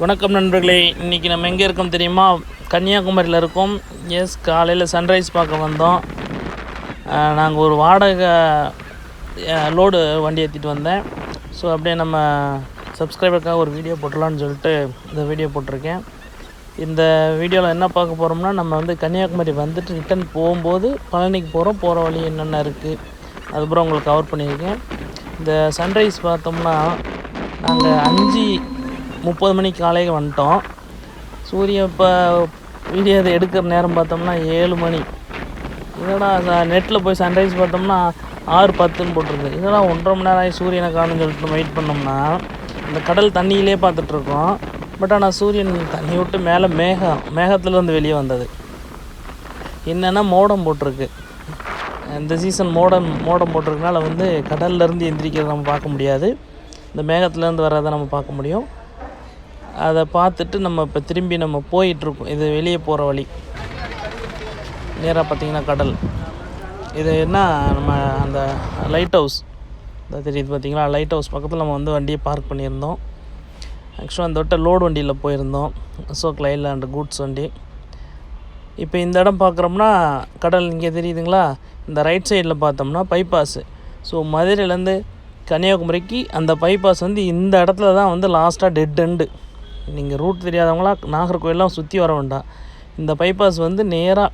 வணக்கம் நண்பர்களே இன்றைக்கி நம்ம எங்கே இருக்கோம் தெரியுமா? கன்னியாகுமரியில் இருக்கோம். எஸ் காலையில் சன்ரைஸ் பார்க்க வந்தோம். நாங்கள் ஒரு வாடகை லோடு வண்டி ஏற்றிட்டு வந்தேன். ஸோ அப்படியே நம்ம சப்ஸ்கிரைபருக்காக ஒரு வீடியோ போட்டலான்னு சொல்லிட்டு இந்த வீடியோ போட்டிருக்கேன். இந்த வீடியோவில் என்ன பார்க்க போகிறோம்னா நம்ம வந்து கன்னியாகுமரி வந்துட்டு ரிட்டன் போகும்போது பழனிக்கு போகிறோம் போகிற வழி என்னென்ன இருக்குது அதுக்கப்புறம் உங்களுக்கு கவர் பண்ணியிருக்கேன். இந்த சன்ரைஸ் பார்த்தோம்னா நாங்கள் அஞ்சு முப்பது மணிக்கு காலையில் வந்துட்டோம். சூரியன் இப்போ வீடியோ அதை எடுக்கிற நேரம் பார்த்தோம்னா ஏழு மணி. இதடா நெட்டில் போய் சன்ரைஸ் பார்த்தோம்னா ஆறு பத்துன்னு போட்டிருக்கு. இதெல்லாம் ஒன்றரை மணி நேரம் ஆகி சூரியனை காணும்னு சொல்லிட்டு வெயிட் பண்ணோம்னா இந்த கடல் தண்ணியிலே பார்த்துட்ருக்கோம் பட் ஆனால் சூரியன் தண்ணி விட்டு மேலே மேகம் மேகத்துலேருந்து வெளியே வந்தது. என்னென்னா மோடம் போட்டிருக்கு. இந்த சீசன் மோடம் மோடம் போட்டிருக்கனால வந்து கடல்லேருந்து எந்திரிக்கிறத நம்ம பார்க்க முடியாது. இந்த மேகத்துலேருந்து வர்றதை நம்ம பார்க்க முடியும். அதை பார்த்துட்டு நம்ம இப்போ திரும்பி நம்ம போயிட்டுருக்கோம். இது வெளியே போகிற வழி. நேராக பார்த்தீங்கன்னா கடல். இது என்ன? நம்ம அந்த லைட் ஹவுஸ் இந்த தெரியுது பார்த்தீங்களா? லைட் ஹவுஸ் பக்கத்தில் நம்ம வந்து வண்டியை பார்க் பண்ணியிருந்தோம். ஆக்சுவலாக அந்த வட்ட லோடு வண்டியில் போயிருந்தோம். அசோக் லைலாண்டு கூட்ஸ் வண்டி. இப்போ இந்த இடம் பார்க்குறோம்னா கடல் இங்கே தெரியுதுங்களா? இந்த ரைட் சைடில் பார்த்தோம்னா பைபாஸு ஸோ மதுரையிலேருந்து கன்னியாகுமரிக்கு அந்த பைபாஸ் வந்து இந்த இடத்துல தான் வந்து லாஸ்ட்டாக டெட் எண்டு நீங்கள் ரூட் தெரியாதவங்களாம் நாகர்கோயிலாம் சுற்றி வர வேண்டாம். இந்த பைபாஸ் வந்து நேராக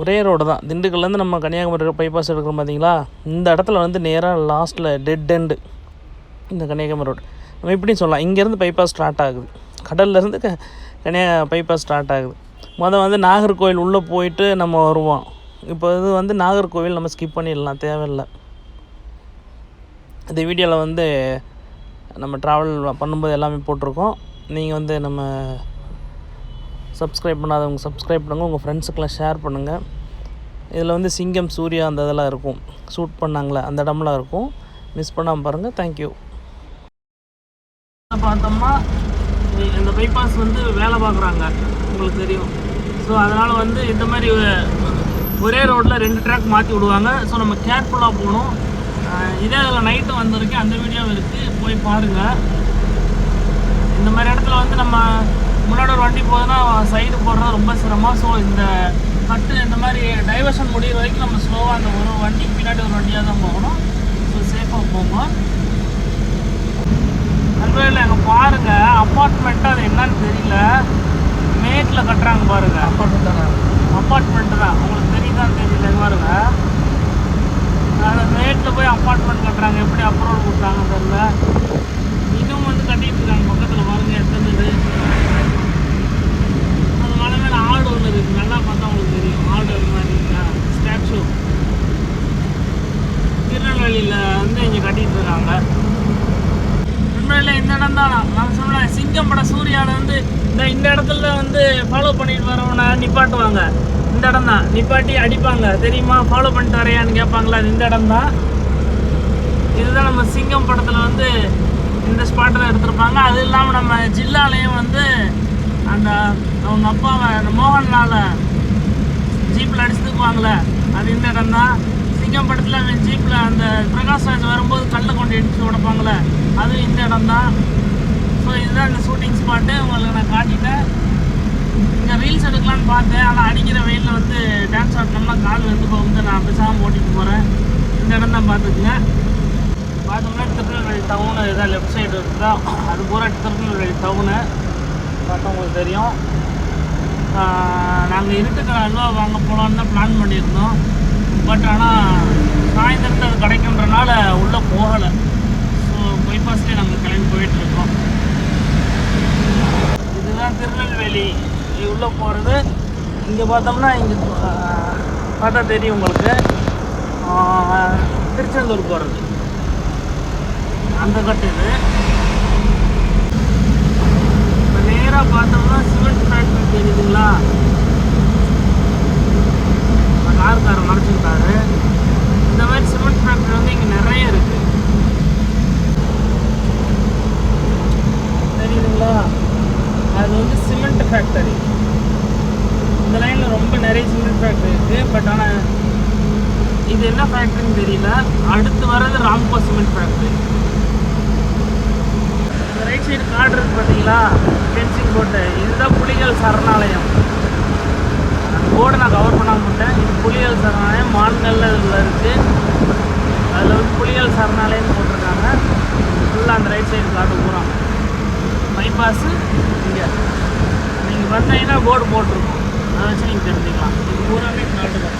ஒரே ரோடு தான். திண்டுக்கல்லேருந்து நம்ம கன்னியாகுமரி பைபாஸ் எடுக்கிறோம் பார்த்தீங்களா? இந்த இடத்துல வந்து நேராக லாஸ்ட்டில் டெட் எண்டு இந்த கன்னியாகுமரி ரோடு நம்ம இப்படியும் சொல்லலாம். இங்கேருந்து பைபாஸ் ஸ்டார்ட் ஆகுது. கடல்லேருந்து க கன்னியா பைபாஸ் ஸ்டார்ட் ஆகுது. மொதல் வந்து நாகர்கோவில் உள்ளே போயிட்டு நம்ம வருவோம். இப்போ இது வந்து நாகர்கோவில் நம்ம ஸ்கிப் பண்ணிடலாம். தேவையில்லை. இந்த வீடியோவில் வந்து நம்ம ட்ராவல் பண்ணும்போது எல்லாமே போட்டிருக்கோம். நீங்கள் வந்து நம்ம சப்ஸ்கிரைப் பண்ணாதவங்க சப்ஸ்கிரைப் பண்ணுங்கள் உங்கள் ஃப்ரெண்ட்ஸுக்கெலாம் ஷேர் பண்ணுங்கள் இதில் வந்து சிங்கம் சூர்யா அந்த இதெல்லாம் இருக்கும். ஷூட் பண்ணாங்களே அந்த இடம்லாம் இருக்கும். மிஸ் பண்ணாமல் பாருங்கள் தேங்க்யூ பார்த்தோம்னா இந்த பைபாஸ் வந்து வேலை பார்க்குறாங்க. உங்களுக்கு தெரியும். ஸோ அதனால் வந்து இந்த மாதிரி ஒரே ரோட்டில் ரெண்டு ட்ராக் மாற்றி விடுவாங்க. ஸோ நம்ம கேர்ஃபுல்லாக போகணும். இதே இதில் நைட்டு வந்திருக்கு. அந்த வீடியோவும் இருக்குது போய் பாருங்கள் இந்த மாதிரி இடத்துல வந்து நம்ம முன்னாடி ஒரு வண்டி போகுதுன்னா சைடு போடுறது ரொம்ப சிரமம். ஸோ இந்த கட்டு இந்த மாதிரி டைவர்ஷன் முடிகிற வரைக்கும் நம்ம ஸ்லோவாக அந்த ஒரு வண்டிக்கு பின்னாடி ஒரு வண்டியாக தான் போகணும் ஸோ சேஃபாக போகும் நண்பர்கள் அங்கே பாருங்கள் அப்பார்ட்மெண்ட்டு அது என்னன்னு தெரியல. மேட்டில் கட்டுறாங்க பாருங்க. அப்பார்ட்மெண்ட் தானே? அப்பார்ட்மெண்ட்டு தான். உங்களுக்கு தெரியுதான்னு தெரியல. இது பாருங்க ரேட்டில் போய் அப்பார்ட்மெண்ட் கட்டுறாங்க. எப்படி அப்ரூவல் கொடுத்தாங்க தெரில இதுவும் வந்து கட்டிட்டு இருக்காங்க. பக்கத்தில் பாருங்க எத்தனை அது மலை மேலே ஆடு ஒன்று இருக்குது நல்லா பார்த்தா உங்களுக்கு தெரியும். ஆடு அது மாதிரி இருக்கா? ஸ்டாச்சு. திருநெல்வேலியில் வந்து இங்கே கட்டிட்டு இருக்காங்க. திருநெல்வேலியில் இந்த இடம் தான்? நான் சொன்னேன் சிங்கம் பட சூர்யாவில் வந்து இந்த இந்த இடத்துல வந்து ஃபாலோ பண்ணிட்டு வரவனை நிப்பாட்டுவாங்க. இந்த இடம் தான். நிப்பாட்டி அடிப்பாங்க. தெரியுமா? ஃபாலோ பண்ணிட்டு வரையான்னு கேட்பாங்களா? அது இந்த இடம் தான். இதுதான் நம்ம சிங்கம் படத்தில் வந்து இந்த ஸ்பாட்டில் எடுத்திருப்பாங்க. அது இல்லாமல் நம்ம ஜில்லாலையும் வந்து அந்த அவங்க அப்பாவை அந்த மோகன்லால் ஜீப்பில் அடிச்சுக்குவாங்களே அது இந்த இடம் தான். சிங்கம் படத்தில் அவன் ஜீப்பில் அந்த பிரகாஷ்ராஜ் வரும்போது கல்லை கொண்டு எடுத்து உடப்பாங்களே அதுவும் இந்த இடம் தான். ஸோ இதுதான் இந்த ஷூட்டிங் ஸ்பாட்டு உங்களுக்கு நான் காட்டிட்டேன். இங்கே ரீல்ஸ் எடுக்கலான்னு பார்த்தேன். ஆனால் அடிக்கிற வெயிலில் வந்து டான்ஸ் ஆடினோம்னா கால் வந்து வந்து நான் பேசாமல் ஓட்டிட்டு போகிறேன் இந்த இடம் தான் பார்த்துக்குங்க. பார்த்தோம்னா திருநெல்வேலி டவுனு இதான் லெஃப்ட் சைடு இருக்குதா? அது பூரா திருநெல்வேலி டவுனு பார்த்தா உங்களுக்கு தெரியும். நாங்கள் இருட்டுக்கிற அல்வா வாங்க போகலான்னு தான் பிளான் பண்ணியிருந்தோம். பட் ஆனால் சாயந்தரத்தில் அது கிடைக்குன்றனால உள்ளே போகலை. ஸோ பைபாஸ்லேயே நாங்கள் கிளம்பி போயிட்டுருக்கோம் இதுதான் திருநெல்வேலி உள்ளே போகிறது. இங்கே பார்த்தோம்னா இங்கே பார்த்தா தெரியும் உங்களுக்கு. திருச்செந்தூர் போகிறது. அந்த கட்டு இது. இப்போ நேராக பார்த்தோம்னா சிமெண்ட் ஃபேக்ட்ரி தெரியுதுங்களா கார்காரர் மறைச்சிருக்காரு இந்த மாதிரி சிமெண்ட் ஃபேக்ட்ரி வந்து இங்கே நிறைய இருக்கு தெரியுதுங்களா அது வந்து சிமெண்ட் ஃபேக்டரி இந்த லைனில் ரொம்ப நிறைய சிமெண்ட் ஃபேக்டரி இருக்குது பட் ஆனால் இது என்ன ஃபேக்ட்ரின்னு தெரியல அடுத்து Ramco cement factory right side காடு இருக்கு பார்த்தீங்களா ஃபென்சிங் போட்டு. இதுதான் புலிகள் சரணாலயம். அந்த போர்டை நான் கவர் பண்ணாம மாட்டேன் இது புலிகள் சரணாலயம். மான்கல்ல இதில் இருக்குது அதில் வந்து புலிகள் சரணாலயம் போட்டிருக்காங்க. ஃபுல்லாக அந்த ரைட் சைடு கார்டு பூரா. பைபாஸு இங்கே. நீங்கள் வந்தீங்கன்னா போர்டு போட்டிருக்கோம். அதை வச்சு நீங்கள் தெரிஞ்சுக்கலாம். இது பூராமே காட்டு தான்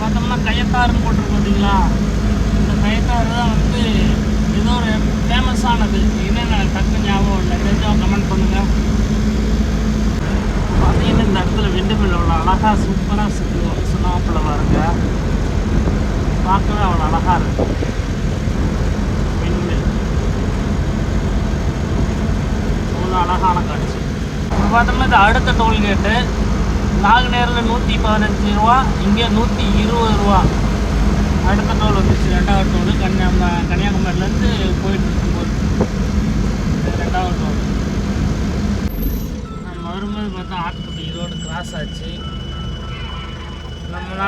பார்த்தோம்னா கயத்தாறுன்னு போட்டிருக்கு பார்த்தீங்களா இந்த கயத்தாறு தான் வந்து ஏதோ ஒரு ஃபேமஸானது என்னென்ன டக்கு ஞாபகம் இல்லை தெரிஞ்சவங்க கமெண்ட் பண்ணுங்க பார்த்தீங்கன்னா இந்த இடத்துல விண்டுமில் அவ்வளோ அழகாக சூப்பராக பாருங்க. பார்க்கவே அவ்வளோ அழகாக இருக்கு. மின்மில் அவ்வளோ அழகான காட்சி. இப்போ பார்த்தோம்னா இது அடுத்த டோல்கேட்டு. நாகநேரில் நூற்றி பதினஞ்சு ரூபா இங்கே நூற்றி இருபது ரூபா. அடுத்த டோல் வந்துச்சு ரெண்டாவது டோல் கன்னியாகும கன்னியாகுமரியிலேருந்து போயிட்டு இருக்கும்போது இது ரெண்டாவது டோல் நம்ம வரும்போது பார்த்தா ஆட்டுக்குட்டி ரோடு கிராஸ் ஆச்சு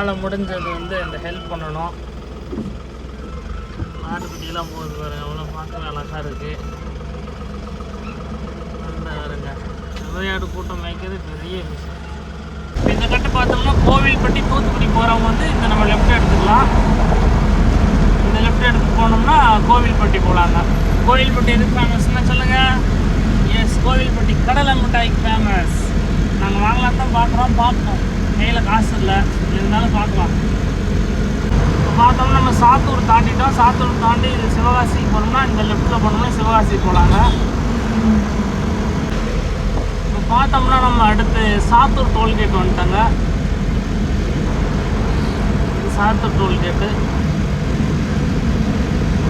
நம்மளால் முடிஞ்சது வந்து இந்த ஹெல்ப் பண்ணணும். ஆட்டுக்குட்டியெல்லாம் போகுது பாருங்க அவ்வளோ பார்க்கவே அழகாக இருக்குது அந்த வருங்க. விளையாடு கூட்டம் வைக்கிறது பெரிய விஷயம். இப்போ இந்த கட்டு பார்த்தோம்னா கோவில்பட்டி தூத்துக்குடி போகிறவங்க வந்து இந்த நம்ம லெஃப்ட் எடுத்துக்கலாம். இந்த லெஃப்ட் எடுத்து போனோம்னா கோவில்பட்டி போகலாங்க கோவில்பட்டி எதுக்கு ஃபேமஸ்னா சொல்லுங்கள் எஸ் கோவில்பட்டி கடலை மிட்டாய்க்கு ஃபேமஸ் நாங்கள் வாங்கலாம் தான் பார்க்குறோம் பார்ப்போம். கையில் காசு இல்லை. இருந்தாலும் பார்க்கலாம். இப்போ பார்த்தோம்னா நம்ம சாத்தூர் தாண்டிட்டோம். சாத்தூர் தாண்டி இது சிவகாசிக்கு போனோம்னா இந்த லெஃப்ட்டில் போனோம்னா சிவகாசிக்கு போகலாங்க இப்போ பார்த்தோம்னா நம்ம அடுத்து சாத்தூர் டோல்கேட் வந்துட்டோங்க. சாத்தூர் டோல்கேட்டு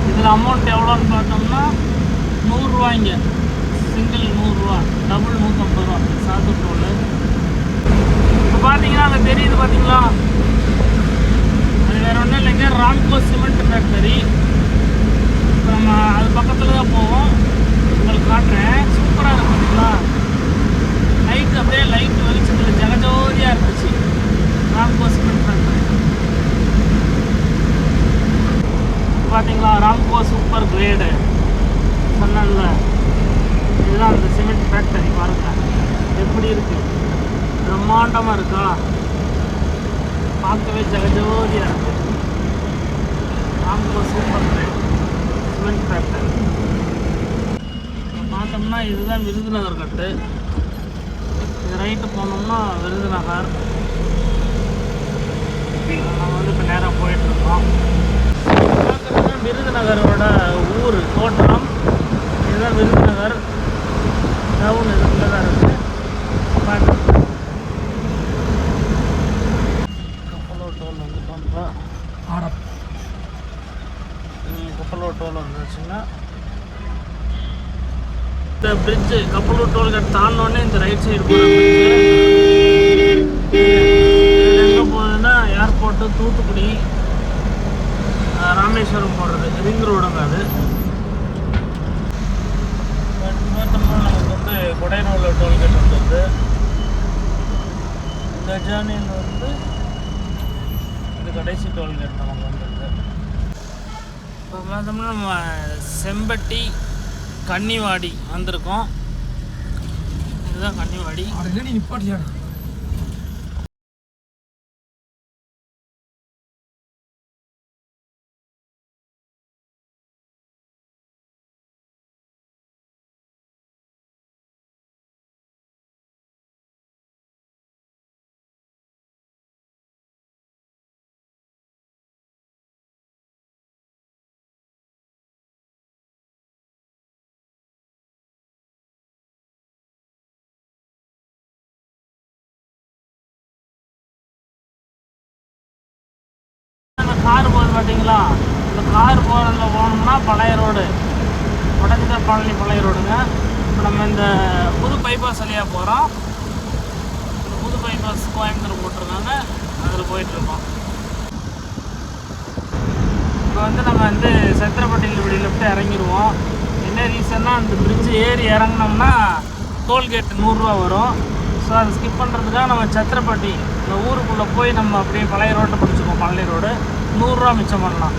இதில் அமௌண்ட் எவ்வளோன்னு பார்த்தோம்னா நூறுரூவாய்ங்க சிங்கிள் நூறுரூவா டபுள் நூற்றம்பது ரூபா. சாத்தூர் டோல் பார்த்தீங்கன்னா அங்கே தெரியுது பார்த்தீங்களா அது வேற ஒன்றும் இல்லைங்க. ராம்கோ சிமெண்ட் ஃபேக்டரி இப்போ நம்ம அது பக்கத்தில் தான் போவோம் உங்களுக்கு காட்டுறேன் சூப்பராக இருக்கு பார்த்தீங்களா லைட் அப்படியே லைட் வெளிச்சத்தில் ஜெகஜோதியாக இருந்துச்சு ராம்கோ சிமெண்ட் ஃபேக்டரி பார்த்தீங்களா ராம்கோ சூப்பர் கிரேடு சொன்னேன்ல இதுதான் அந்த சிமெண்ட் ஃபேக்டரி பாருங்க எப்படி இருக்கு பிரம்மாண்டமாக இருக்கா? பார்க்கவே ஜெகஜோதியாக இருக்கு. Ramco super great cement factory பார்த்தோம்னா இதுதான் விருதுநகர் கட்டு. இது ரைட்டு போனோம்னா விருதுநகர். நம்ம வந்து இப்போ நேராக போயிட்டுருக்கோம் பார்க்குறதுனா விருதுநகரோட ஊர் தோற்றம் இதுதான் விருதுநகர் டவுன் இதுக்குள்ளே தான் இருக்குது பார்த்து கப்பலூர் டோல் வந்துட்டோம் இப்போ ஆடம் கப்பலூர் டோல் வந்துச்சுன்னா இந்த பிரிட்ஜு கப்பலூர் டோல்கேட் தாண்டினோடனே இந்த ரைட் சைடு போகிற பிரிட்ஜு எங்கே போகுதுன்னா ஏர்போர்ட்டு தூத்துக்குடி ராமேஸ்வரம் போடுறது ரிங் ரோடுங்க அது. பார்த்தோம்னா நமக்கு வந்து கொடைநல்லூர் டோல்கேட் வந்துருது இந்த ஜேர்னியில் வந்து இது கடைசி டோல்கேட் நமக்கு வந்துருது இப்போ பார்த்தோம்னா நம்ம செம்பட்டி கன்னிவாடி வந்திருக்கோம். இதுதான் கன்னிவாடி. நிப்பாட்டியா கார் போகுது பார்த்தீங்களா? இந்த கார் போகிறதுல போனோம்னா பழைய ரோடு. உடஞ்சித பழனி பழைய ரோடுங்க. இப்போ நம்ம இந்த புது பைபாஸ் வழியாக போகிறோம் இந்த புது பைபாஸ் கோயம்புத்தூர் போட்டிருக்காங்க. அதில் போயிட்டுருக்கோம் இப்போ வந்து நம்ம வந்து சத்திரப்பட்டியில் இப்படி லெஃப்ட்டு இறங்கிடுவோம் என்ன ரீசன்னா அந்த பிரிட்ஜு ஏறி இறங்குனோம்னா டோல்கேட் நூறுரூவா வரும். ஸோ அதை ஸ்கிப் பண்ணுறதுக்காக நம்ம சத்திரப்பட்டி இந்த ஊருக்குள்ளே போய் நம்ம அப்படியே பழைய ரோட்டை பிடிச்சிப்போம் பழனி ரோடு நூறுரூவா மிச்சம் பண்ணலாம்.